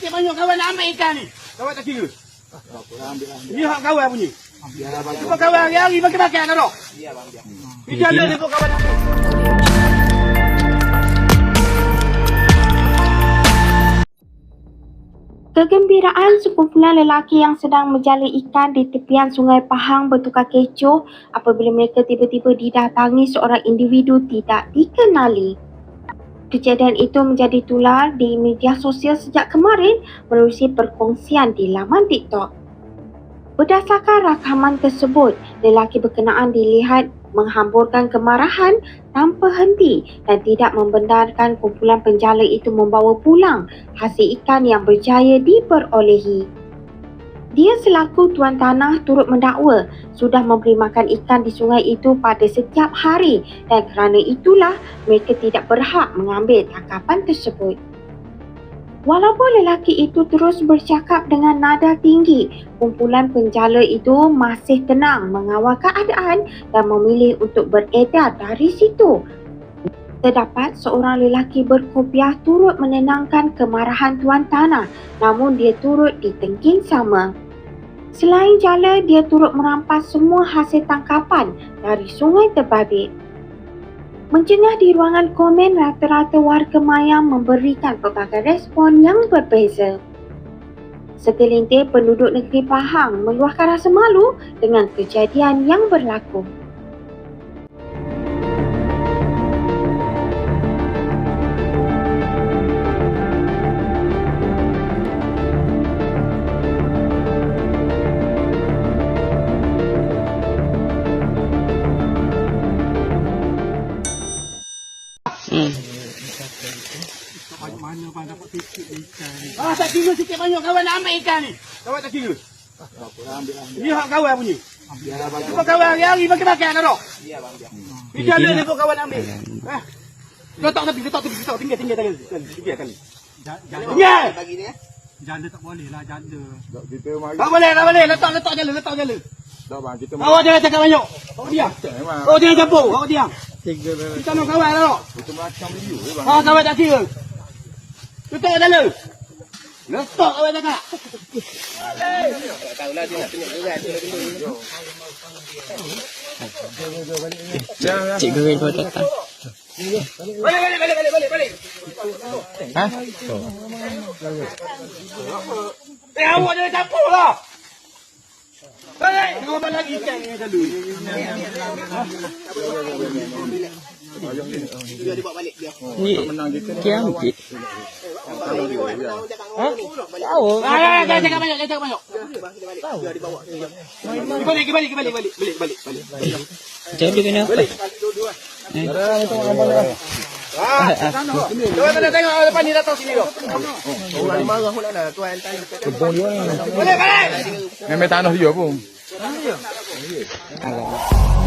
Sikit banyak kawan nak ambil ikan ni. Kawan tak kira. Ni hak kawan punya. Kau kawan hari-hari makan-makan tak tak? Biar bang, biar. Biar dia kau kawan ambil. Kegembiraan sekumpulan lelaki yang sedang menjala ikan di tepian Sungai Pahang bertukar kecoh apabila mereka tiba-tiba didatangi seorang individu tidak dikenali. Kejadian itu menjadi tular di media sosial sejak kemarin menerusi perkongsian di laman TikTok. Berdasarkan rakaman tersebut, lelaki berkenaan dilihat menghamburkan kemarahan tanpa henti dan tidak membenarkan kumpulan penjala itu membawa pulang hasil ikan yang berjaya diperolehi. Dia selaku tuan tanah turut mendakwa sudah memberi makan ikan di sungai itu pada setiap hari dan kerana itulah mereka tidak berhak mengambil tangkapan tersebut. Walaupun lelaki itu terus bercakap dengan nada tinggi, kumpulan penjala itu masih tenang mengawal keadaan dan memilih untuk beredar dari situ. Terdapat seorang lelaki berkopiah turut menenangkan kemarahan tuan tanah namun dia turut ditengking sama. Selain jala, dia turut merampas semua hasil tangkapan dari sungai terbabit. Mencengah di ruangan komen, rata-rata warga mayang memberikan pelbagai respon yang berbeza. Segelintir penduduk negeri Pahang meluahkan rasa malu dengan kejadian yang berlaku. Ah, tak kira sikit banyak kawan nak ambil ikan ni. Kawan tak kira. Ni hak kawan punya. Kau kawan hari-hari makan-makan tak tak? Biar dia kau kawan ambil. Ah. Letak tepi, letak tepi, letak tinggal, tinggal tangan. Tinggal kali. Tinggal. Bagi ni eh. Janda tak boleh lah janda. Tak kita mari. Tak boleh, tak boleh. Letak, letak jala, letak jala. Tak bang kita Awak jangan cakap banyak. Kau diam. Kau jangan campur. Kau diam. Kita nak kawan tak tak? Kita macam eh bang. Ah, kawan tak kira. Letak jala. Letak kawan cakap. Tak tahulah dia nak tunjuk juga. Cik Goreng kau datang. Balik, balik, balik, balik, balik, balik. Ha? Eh, awak jangan campur lah. Balik. Kau apa lagi ikan ni dulu? Dia dia bawa balik dia. Ni kiam cik. Ha? Tahu. Ah, jangan jangan cakap banyak, jangan cakap banyak. Dia dia bawa. Pergi balik, pergi balik, pergi balik, balik, balik, balik, balik. Jadi kena apa? Ah, Tuan kena tengok depan ni datang sini tu. Orang marah pula dah tuan tanya. Balik, balik. Memang tanah dia pun. Alah.